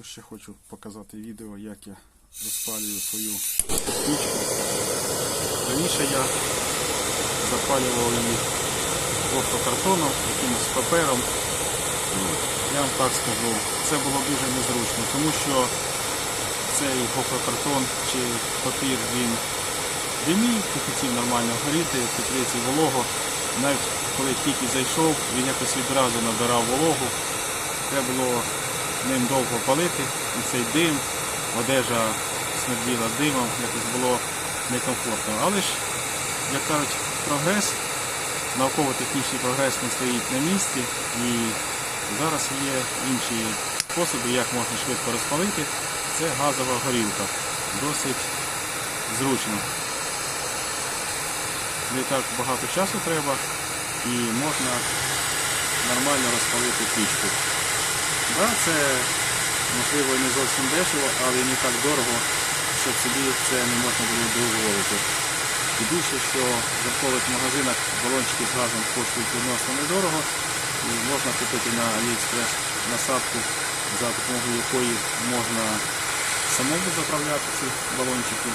Ще хочу показати відео, як я розпалюю свою пічку. Раніше я запалював її гофрокартоном, якимось папером. Я вам так скажу, це було дуже незручно, тому що цей гофрокартон чи папір він димів, не хотів нормально горіти, теплиці волого. Навіть коли тільки зайшов, він якось відразу набирав вологу. Треба було ним довго палити, і цей дим, одежа смерділа димом, якось було некомфортно. Але ж, як кажуть, прогрес, науково-технічний прогрес не стоїть на місці і зараз є інші способи, як можна швидко розпалити. Це газова горілка. Досить зручно. Не так багато часу треба і можна нормально розпалити пічку. Да, це можливо не зовсім дешево, але не так дорого, щоб собі це не можна було дозволити. І більше, що в заркових магазинах балончики з газом коштують відносно недорого. І можна купити на AliExpress насадку, за допомогою якої можна самому заправляти ці балончики.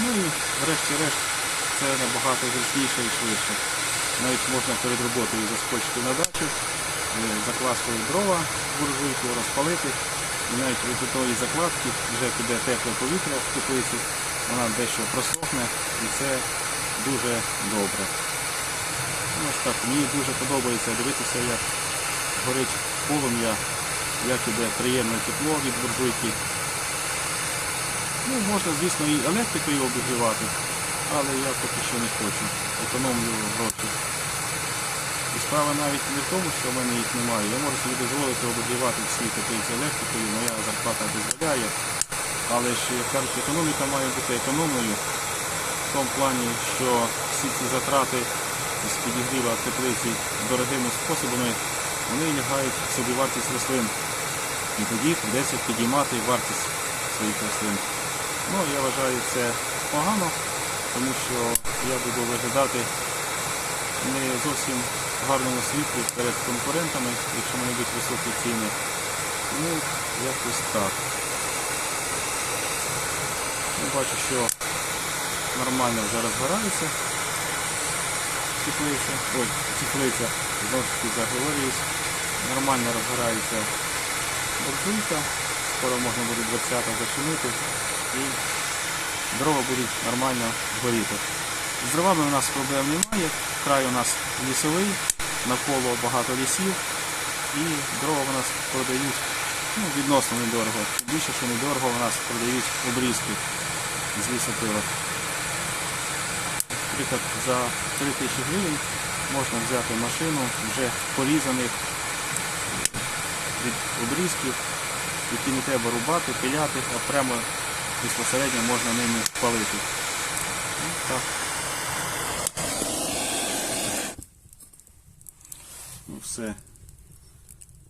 Ну і врешті-решт це набагато зручніше і швидше. Навіть можна перед роботою заскочити на дачу, е, закласти дрова буржуйку, розпалити. Навіть від тої закладки вже піде тепле повітря в теплиці, вона дещо просохне і це дуже добре. Ну, так, мені дуже подобається дивитися, як горить полум'я, як іде приємне тепло від буржуйки. Ну, можна, звісно, і електрикою обігрівати, але я поки що не хочу. Економлю гроші. І справа навіть не в тому, що в мене їх немає. Я можу собі дозволити обігрівати всі теплиці електрикою, моя зарплата дозволяє. Але ж, як кажуть, економіка має бути економною в тому плані, що всі ці затрати з підігріва теплиці дорогими способами, вони лягають в собівартість рослин. І тоді придеться підіймати вартість своїх рослин. Ну, я вважаю це погано, тому що я буду виглядати не зовсім гарному світлі перед конкурентами, якщо в мене будуть високі ціни. Ну, якось так. Я бачу, що нормально вже розгорається теплиця. Ой, теплиця, знову ж таки заговорююсь. Нормально розгорається буржуйка. Скоро можна буде 20 зачинити і дрова будуть нормально горіти. З дровами у нас проблем немає. Край у нас лісовий, навколо багато лісів і дрова у нас продають ну, відносно недорого. Більше, що недорого у нас продають обрізки з лісопила. Наприклад, за 3 тисячі гривень можна взяти машину вже порізаних від обрізків, які не треба рубати, пиляти, а прямо безпосередньо можна ними палити. Ну, так. Все.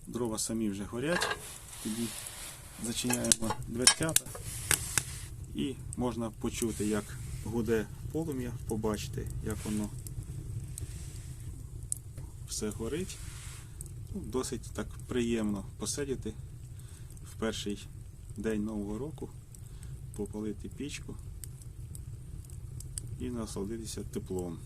Дрова самі вже горять. Тоді зачиняємо дверцята і можна почути, як гуде полум'я, побачити, як воно все горить. Ну, Досить так приємно посидіти в перший день Нового року, попалити пічку і насолодитися теплом.